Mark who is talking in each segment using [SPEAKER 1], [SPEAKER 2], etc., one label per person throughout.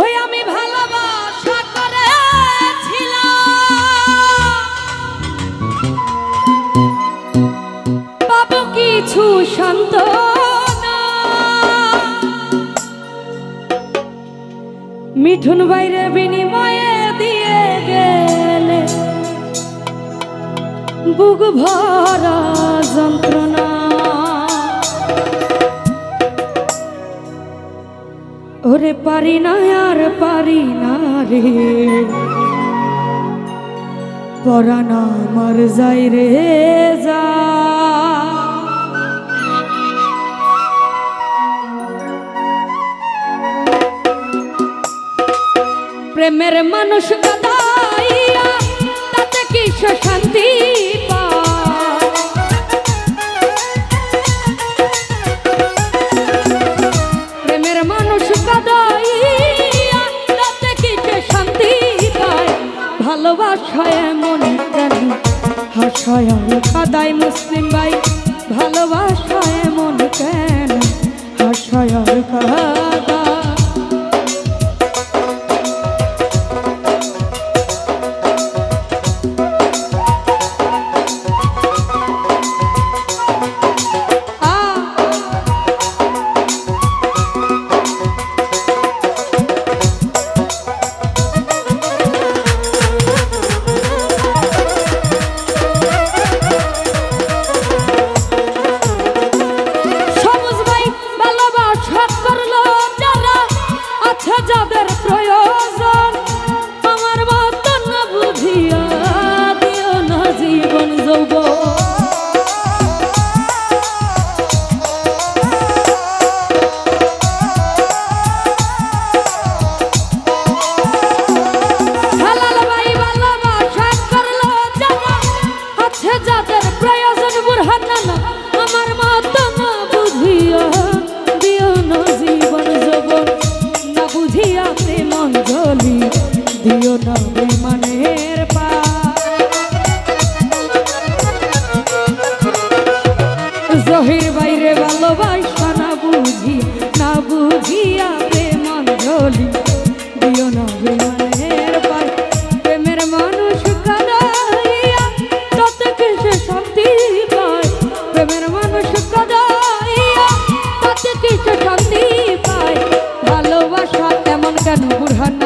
[SPEAKER 1] ওই আমি কিছু শান্ত মিঠুন বাইরে বিনিময়ে দিয়ে গেলে। বুক ভরা যন্ত্রণা। ওরে পারি না আর পারি না রে। পরানা মর যাই রে যা। প্রেমের মানুষ কাদাই মুসলিম ভাই ভালোবাসায় এমন কেন? হাসায় দিও বাইরে ভালোবাসা না বুঝি, না বুঝিয়া প্রেম অঞ্জলি দিও না বিমানের কাদাইয়া যত কিছু শান্তি পায়। প্রেমের মানুষ তত কিছু শান্তি পায়। ভালোবাসা তেমন কেন বুড়হান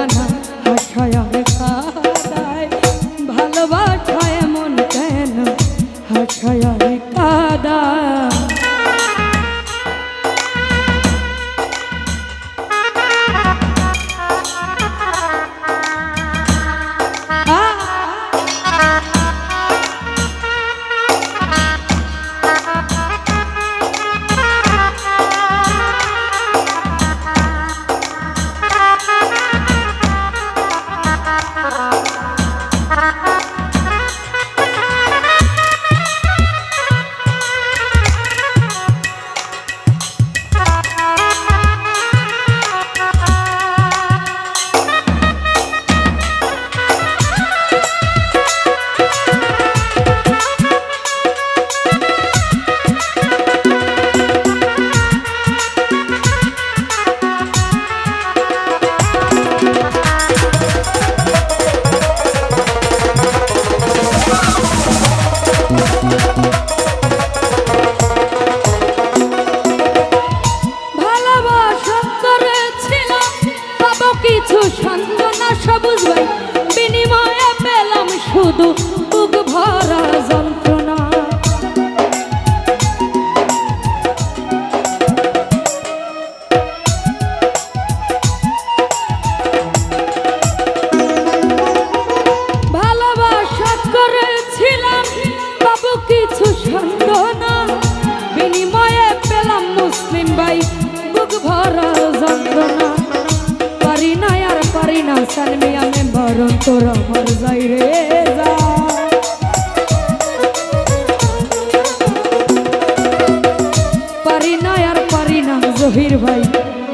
[SPEAKER 1] ভাই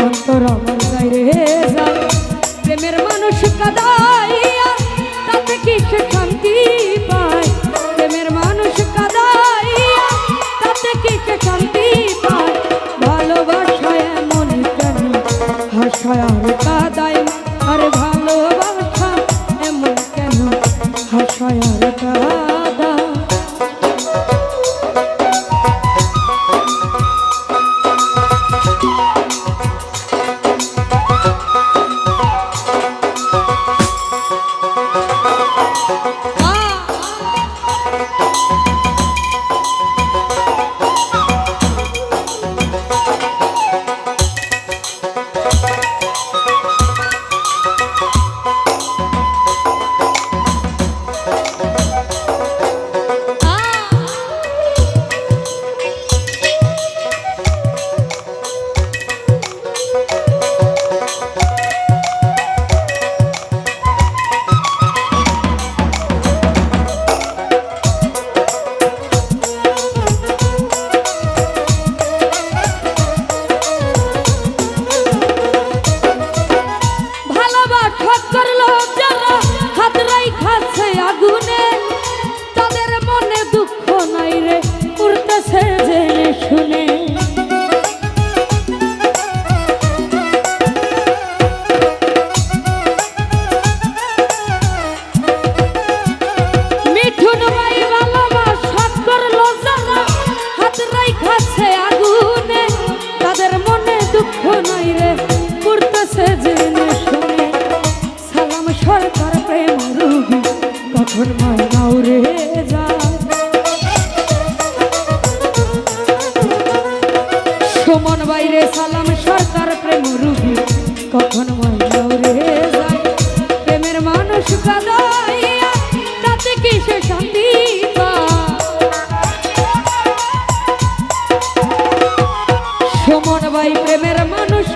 [SPEAKER 1] অন্তর আমার যাই রে যা। প্রেমের মানুষ কাদাইয়া করলো এখন মায়াও রে যা সুমন বাইরে সালাম, সরকার প্রেম রুবি কখন মায়াও রে যায়। প্রেমের মানুষ কাদাইয়া, তাতে কিসে শান্তি সুমন ভাই প্রেমের মানুষ